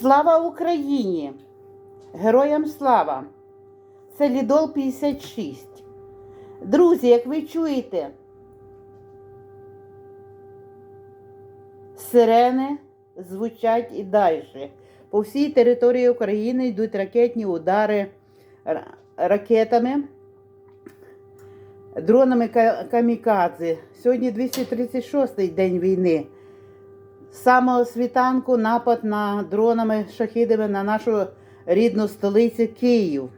Слава Україні! Героям слава! Це Лідол 56. Друзі, як ви чуєте, сирени звучать і далі. По всій території України йдуть ракетні удари ракетами, дронами ка- камікадзе. Сьогодні 236-й день війни. З самого світанку напад на дронами шахідами на нашу рідну столицю Київ.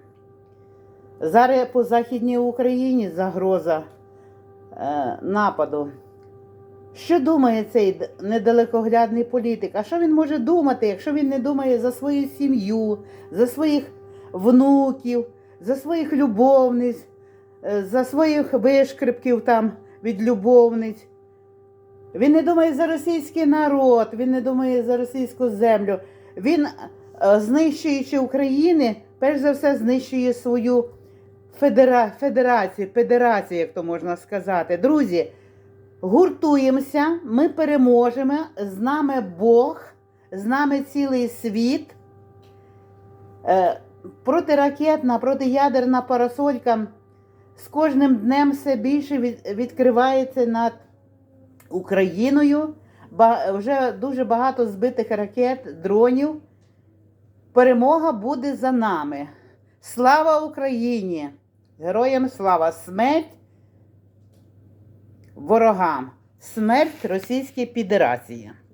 Зараз по Західній Україні загроза е, нападу. Що думає цей недалекоглядний політик? А що він може думати, якщо він не думає за свою сім'ю, за своїх внуків, за своїх любовниць, е, за своїх вишкрипків там від любовниць? Він не думає за російський народ, він не думає за російську землю. Він, е, знищуючи України, перш за все знищує свою федера... федерацію, федерацію, як то можна сказати. Друзі, гуртуємося, ми переможемо, з нами Бог, з нами цілий світ. Е, Протиракетна, протиядерна парасолька з кожним днем все більше від- відкривається над Україною. Вже дуже багато збитих ракет, дронів. Перемога буде за нами. Слава Україні! Героям слава! Смерть ворогам! Смерть Російській Федерації!